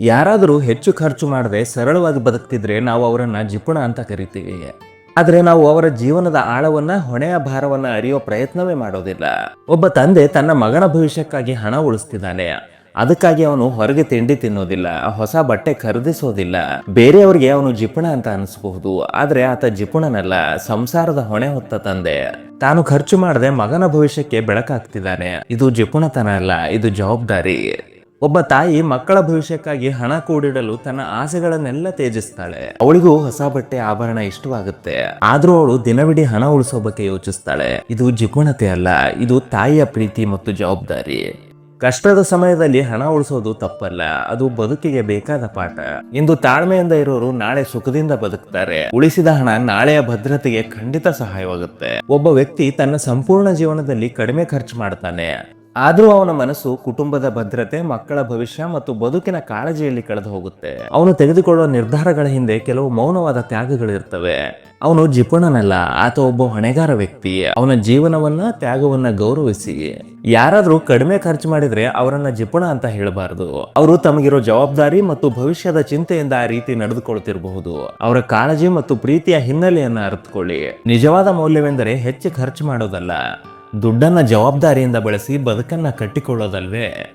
ಯಾರಾದರೂ ಹೆಚ್ಚು ಖರ್ಚು ಮಾಡದೆ ಸರಳವಾಗಿ ಬದುಕ್ತಿದ್ರೆ ನಾವು ಅವರನ್ನ ಜಿಪುಣ ಅಂತ ಕರಿತೀವಿ. ಆದರೆ ನಾವು ಅವರ ಜೀವನದ ಆಳವನ್ನ, ಹೊಣೆಯ ಭಾರವನ್ನ ಅರಿಯೋ ಪ್ರಯತ್ನವೇ ಮಾಡೋದಿಲ್ಲ. ಒಬ್ಬ ತಂದೆ ತನ್ನ ಮಗನ ಭವಿಷ್ಯಕ್ಕಾಗಿ ಹಣ ಉಳಿಸ್ತಿದ್ದಾನೆ. ಅದಕ್ಕಾಗಿ ಅವನು ಹೊರಗೆ ತಿಂಡಿ ತಿನ್ನೋದಿಲ್ಲ, ಹೊಸ ಬಟ್ಟೆ ಖರೀದಿಸೋದಿಲ್ಲ. ಬೇರೆಯವರಿಗೆ ಅವನು ಜಿಪುಣ ಅಂತ ಅನಿಸಬಹುದು. ಆದರೆ ಆತ ಜಿಪುಣನಲ್ಲ, ಸಂಸಾರದ ಹೊಣೆ ಹೊತ್ತ ತಂದೆ. ತಾನು ಖರ್ಚು ಮಾಡದೆ ಮಗನ ಭವಿಷ್ಯಕ್ಕೆ ಬೆಳಕಾಗ್ತಿದ್ದಾನೆ. ಇದು ಜಿಪುಣತನ ಅಲ್ಲ, ಇದು ಜವಾಬ್ದಾರಿ. ಒಬ್ಬ ತಾಯಿ ಮಕ್ಕಳ ಭವಿಷ್ಯಕ್ಕಾಗಿ ಹಣ ಕೂಡಿಡಲು ತನ್ನ ಆಸೆಗಳನ್ನೆಲ್ಲ ತೇಜಿಸ್ತಾಳೆ ಅವಳಿಗೂ ಹೊಸ ಬಟ್ಟೆ ಆಭರಣ ಇಷ್ಟವಾಗುತ್ತೆ. ಆದ್ರೂ ಅವಳು ದಿನವಿಡೀ ಹಣ ಉಳಿಸೋ ಬಗ್ಗೆ ಯೋಚಿಸ್ತಾಳೆ. ಇದು ಜಿಗುಣತೆ ಅಲ್ಲ, ಇದು ತಾಯಿಯ ಪ್ರೀತಿ ಮತ್ತು ಜವಾಬ್ದಾರಿ. ಕಷ್ಟದ ಸಮಯದಲ್ಲಿ ಹಣ ಉಳಿಸೋದು ತಪ್ಪಲ್ಲ, ಅದು ಬದುಕಿಗೆ ಬೇಕಾದ ಪಾಠ. ಇಂದು ತಾಳ್ಮೆಯಿಂದ ಇರೋರು ನಾಳೆ ಸುಖದಿಂದ ಬದುಕ್ತಾರೆ. ಉಳಿಸಿದ ಹಣ ನಾಳೆಯ ಭದ್ರತೆಗೆ ಖಂಡಿತ ಸಹಾಯವಾಗುತ್ತೆ. ಒಬ್ಬ ವ್ಯಕ್ತಿ ತನ್ನ ಸಂಪೂರ್ಣ ಜೀವನದಲ್ಲಿ ಕಡಿಮೆ ಖರ್ಚು ಮಾಡ್ತಾನೆ. ಆದ್ರೂ ಅವನ ಮನಸ್ಸು ಕುಟುಂಬದ ಭದ್ರತೆ, ಮಕ್ಕಳ ಭವಿಷ್ಯ ಮತ್ತು ಬದುಕಿನ ಕಾಳಜಿಯಲ್ಲಿ ಕಳೆದು ಹೋಗುತ್ತೆ. ಅವನು ತೆಗೆದುಕೊಳ್ಳುವ ನಿರ್ಧಾರಗಳ ಹಿಂದೆ ಕೆಲವು ಮೌನವಾದ ತ್ಯಾಗಗಳಿರ್ತವೆ. ಅವನು ಜಿಪುಣನಲ್ಲ, ಆತ ಒಬ್ಬ ಹೊಣೆಗಾರ ವ್ಯಕ್ತಿ. ಅವನ ಜೀವನವನ್ನ, ತ್ಯಾಗವನ್ನ ಗೌರವಿಸಿ. ಯಾರಾದ್ರೂ ಕಡಿಮೆ ಖರ್ಚು ಮಾಡಿದ್ರೆ ಅವರನ್ನ ಜಿಪುಣ ಅಂತ ಹೇಳಬಾರದು. ಅವರು ತಮಗಿರೋ ಜವಾಬ್ದಾರಿ ಮತ್ತು ಭವಿಷ್ಯದ ಚಿಂತೆಯಿಂದ ಆ ರೀತಿ ನಡೆದುಕೊಳ್ತಿರಬಹುದು. ಅವರ ಕಾಳಜಿ ಮತ್ತು ಪ್ರೀತಿಯ ಹಿನ್ನೆಲೆಯನ್ನ ಅರ್ಥಕೊಳ್ಳಿ ನಿಜವಾದ ಮೌಲ್ಯವೆಂದರೆ ಹೆಚ್ಚು ಖರ್ಚು ಮಾಡೋದಲ್ಲ. ದುಡ್ಡನ್ನ ಜವಾಬ್ದಾರಿಯಿಂದ ಬಳಸಿ ಬದುಕನ್ನು ಕಟ್ಟಿಕೊಳ್ಳೋದಲ್ವೇ?